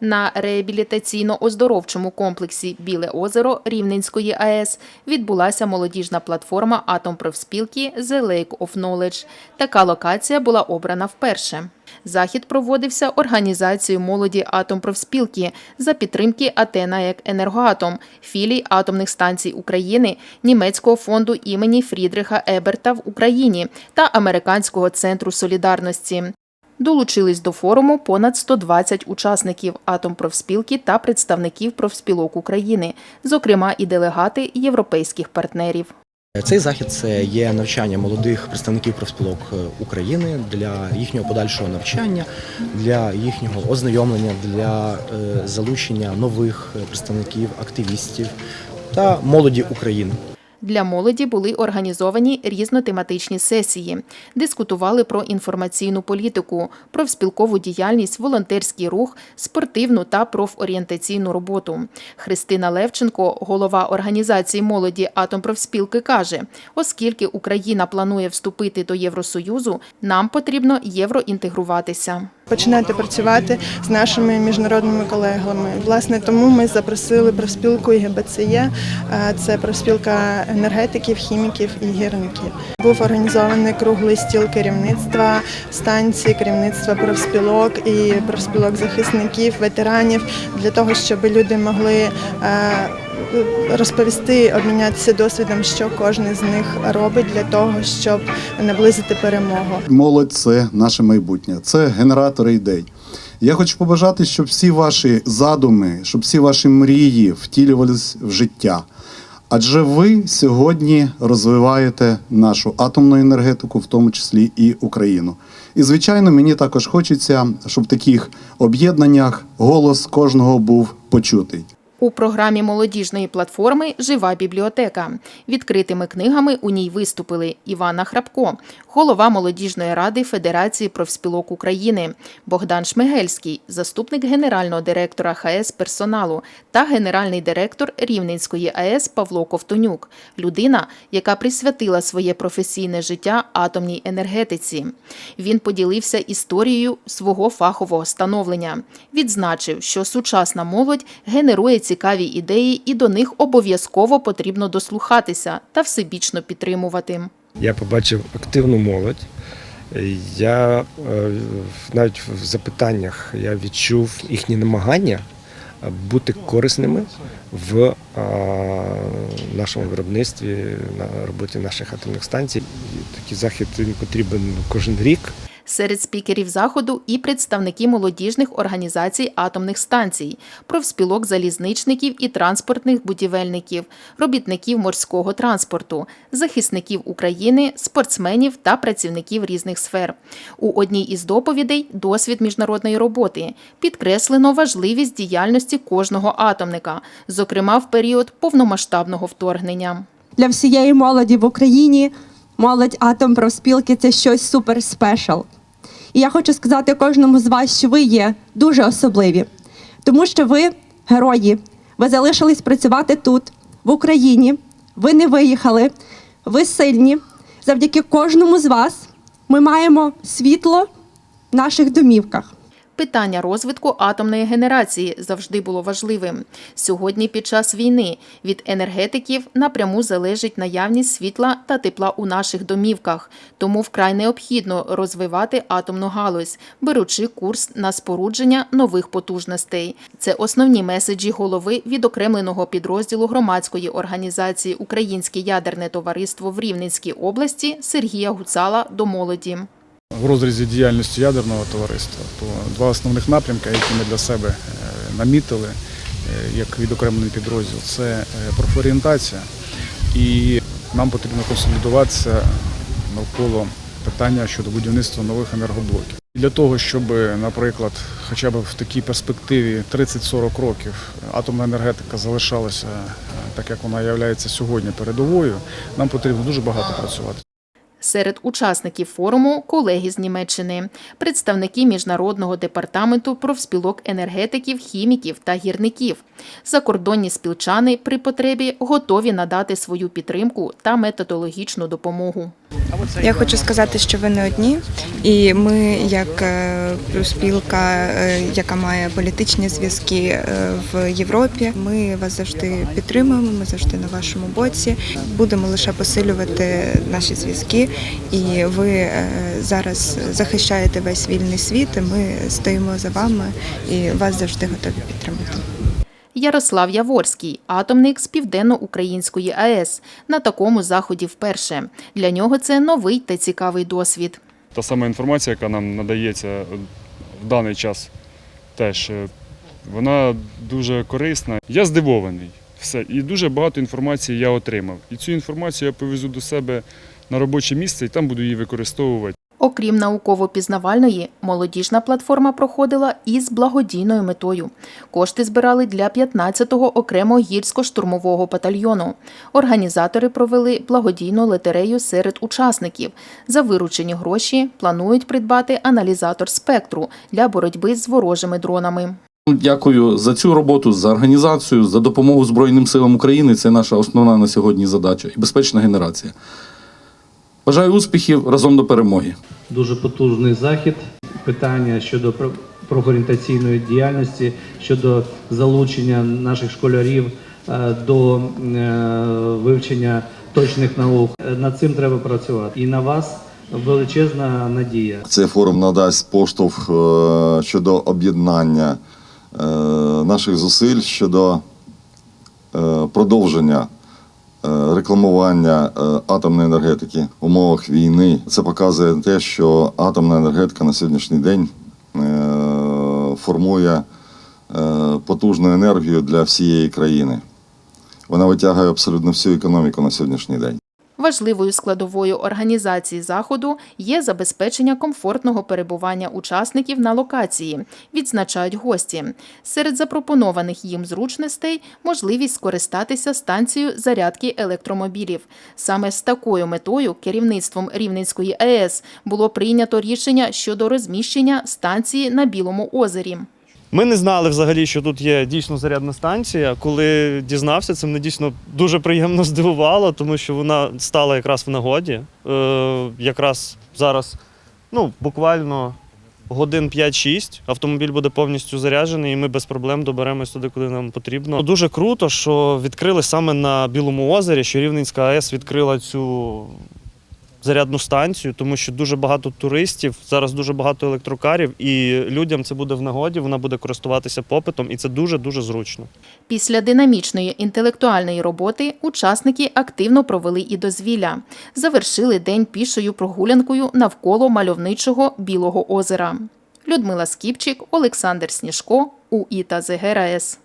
На реабілітаційно-оздоровчому комплексі Біле озеро Рівненської АЕС відбулася молодіжна платформа Атомпрофспілки The Lake of Knowledge. Така локація була обрана вперше. Захід проводився організацією молоді Атомпрофспілки за підтримки Атена як енергоатом, філій атомних станцій України, німецького фонду імені Фрідриха Еберта в Україні та Американського центру солідарності. Долучились до форуму понад 120 учасників Атомпрофспілки та представників профспілок України, зокрема і делегати європейських партнерів. Цей захід це є навчання молодих представників профспілок е, України для їхнього подальшого навчання, для їхнього ознайомлення, для е, залучення нових представників, активістів та молоді України. Для молоді були організовані різнотематичні сесії, дискутували про інформаційну політику, профспілкову діяльність, волонтерський рух, спортивну та профорієнтаційну роботу. Христина Левченко, голова організації молоді Атомпрофспілки, каже: оскільки Україна планує вступити до Євросоюзу, нам потрібно євроінтегруватися. Починати працювати з нашими міжнародними колегами. Власне, тому ми запросили профспілку ІГБЦЄ, е, це профспілка енергетиків, хіміків і гірників. Був організований круглий стіл керівництва станції, керівництва профспілок і профспілок захисників, ветеранів для того, щоб люди могли. Розповісти, обмінятися досвідом, що кожен з них робить для того, щоб наблизити перемогу. Молодь це наше майбутнє, це генератори ідей. Я хочу побажати, щоб всі ваші задуми, щоб всі ваші мрії втілювались в життя. Адже ви сьогодні розвиваєте нашу атомну енергетику, в тому числі і Україну. І звичайно, мені також хочеться, щоб в таких об'єднаннях голос кожного був почутий. У програмі молодіжної платформи Жива бібліотека. Відкритими книгами у ній виступили Івана Храпко, голова молодіжної ради Федерації профспілок України, Богдан Шмигельський, заступник генерального директора ХС персоналу та генеральний директор Рівненської АЕС Павло Ковтонюк, людина, яка присвятила своє професійне життя атомній енергетиці. Він поділився історією свого фахового становлення. Відзначив, що сучасна молодь генерує цікаві ідеї, і до них обов'язково потрібно дослухатися та всебічно підтримувати. Я побачив активну молодь. Я е, навіть в запитаннях я відчув їхні намагання бути корисними в е, нашому виробництві, на роботі наших атомних станцій. Такий захід він потрібен кожен рік. Серед спікерів заходу і представники молодіжних організацій атомних станцій, профспілок залізничників і транспортних будівельників, робітників морського транспорту, захисників України, спортсменів та працівників різних сфер. У одній із доповідей досвід міжнародної роботи підкреслено важливість діяльності кожного атомника, зокрема в період повномасштабного вторгнення. для всієї молоді в Україні. Молодь атом профспілки це щось супер спешл. І я хочу сказати кожному з вас, що ви є дуже особливі, тому що ви герої. Ви залишились працювати тут, в Україні. Ви не виїхали, ви сильні. Завдяки кожному з вас ми маємо світло в наших домівках. Питання розвитку атомної генерації завжди було важливим. Сьогодні, під час війни, від енергетиків напряму залежить наявність світла та тепла у наших домівках, тому вкрай необхідно розвивати атомну галузь, беручи курс на спорудження нових потужностей. Це основні меседжі голови відокремленого підрозділу громадської організації Українське ядерне товариство в Рівненській області Сергія Гуцала до молоді. В розрізі діяльності ядерного товариства, то два основних напрямки, які ми для себе е, намітили е, як відокремлений підрозділ, це е, профорієнтація, і нам потрібно консолідуватися навколо питання щодо будівництва нових енергоблоків. Для того, щоб, наприклад, хоча б в такій перспективі 30-40 років атомна енергетика залишалася так, як вона є сьогодні передовою, нам потрібно дуже багато працювати. Серед учасників форуму колеги з Німеччини, представники міжнародного департаменту профспілок енергетиків, хіміків та гірників. Закордонні спілчани при потребі готові надати свою підтримку та методологічну допомогу. Я хочу сказати, що ви не одні, і ми, як е, спілка, е, яка має політичні зв'язки е, в Європі, ми вас завжди підтримуємо. Ми завжди на вашому боці. Будемо лише посилювати наші зв'язки. І ви зараз захищаєте весь вільний світ. і Ми стоїмо за вами і вас завжди готові підтримати. Ярослав Яворський, атомник з Південно-Української АЕС, на такому заході вперше. Для нього це новий та цікавий досвід. Та сама інформація, яка нам надається е, в даний час, теж е, вона дуже корисна. Я здивований. Все. І дуже багато інформації я отримав. І цю інформацію я повезу до себе на робоче місце і там буду її використовувати. Окрім науково-пізнавальної, молодіжна платформа проходила із благодійною метою. Кошти збирали для 15-го окремого гірсько-штурмового батальйону. Організатори провели благодійну лотерею серед учасників. За виручені гроші планують придбати аналізатор спектру для боротьби з ворожими дронами. Дякую за цю роботу, за організацію, за допомогу Збройним силам України. Це наша основна на сьогодні задача і безпечна генерація. Бажаю успіхів разом до перемоги. дуже потужний захід. Питання щодо про- профорієнтаційної діяльності, щодо залучення наших школярів е, до е, вивчення точних наук. Над цим треба працювати. І на вас величезна надія. Цей форум надасть поштовх е, щодо об'єднання наших зусиль щодо продовження рекламування е, атомної енергетики в умовах війни. Це показує те, що атомна енергетика на сьогоднішній день е, формує е, потужну енергію для всієї країни. Вона витягує абсолютно всю економіку на сьогоднішній день. Важливою складовою організації заходу є забезпечення комфортного перебування учасників на локації, відзначають гості. Серед запропонованих їм зручностей можливість скористатися станцією зарядки електромобілів. Саме з такою метою керівництвом Рівненської АЕС було прийнято рішення щодо розміщення станції на Білому озері. Ми не знали взагалі, що тут є дійсно зарядна станція. Коли дізнався, це мене дійсно дуже приємно здивувало, тому що вона стала якраз в нагоді. Е, якраз зараз, ну, буквально годин 5-6 автомобіль буде повністю заряджений, і ми без проблем доберемось туди, куди нам потрібно. Дуже круто, що відкрили саме на Білому озері, що Рівненська АЕС відкрила цю зарядну станцію, тому що дуже багато туристів, зараз дуже багато електрокарів, і людям це буде в нагоді, вона буде користуватися попитом, і це дуже-дуже зручно. Після динамічної інтелектуальної роботи учасники активно провели і дозвілля. Завершили день пішою прогулянкою навколо мальовничого Білого озера. Людмила Скіпчик, Олександр Сніжко, УІТА ЗГРАЕС.